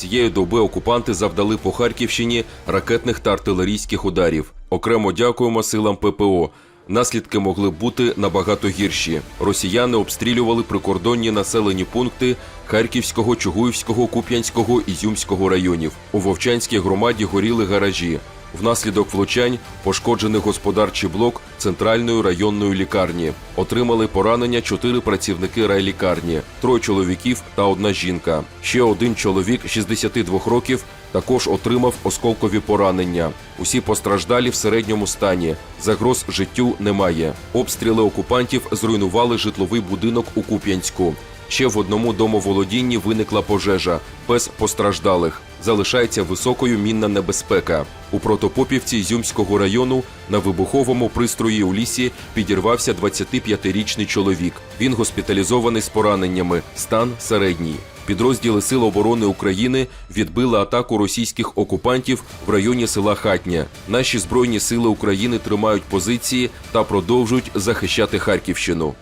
Цієї доби окупанти завдали по Харківщині ракетних та артилерійських ударів. Окремо дякуємо силам ППО. Наслідки могли бути набагато гірші. Росіяни обстрілювали прикордонні населені пункти Харківського, Чугуївського, Куп'янського і Зюмського районів. У Вовчанській громаді горіли гаражі. Внаслідок влучань пошкоджений господарчий блок центральної районної лікарні. Отримали поранення чотири працівники райлікарні, троє чоловіків та одна жінка. Ще один чоловік 62 років також отримав осколкові поранення. Усі постраждалі в середньому стані. Загроз життю немає. Обстріли окупантів зруйнували житловий будинок у Куп'янську. Ще в одному домоволодінні виникла пожежа без постраждалих. Залишається високою мінна небезпека. У протопопівці Ізюмського району на вибуховому пристрої у лісі підірвався 25-річний чоловік. Він госпіталізований з пораненнями. Стан середній. Підрозділи Сил оборони України відбили атаку російських окупантів в районі села Хатня. Наші збройні сили України тримають позиції та продовжують захищати Харківщину.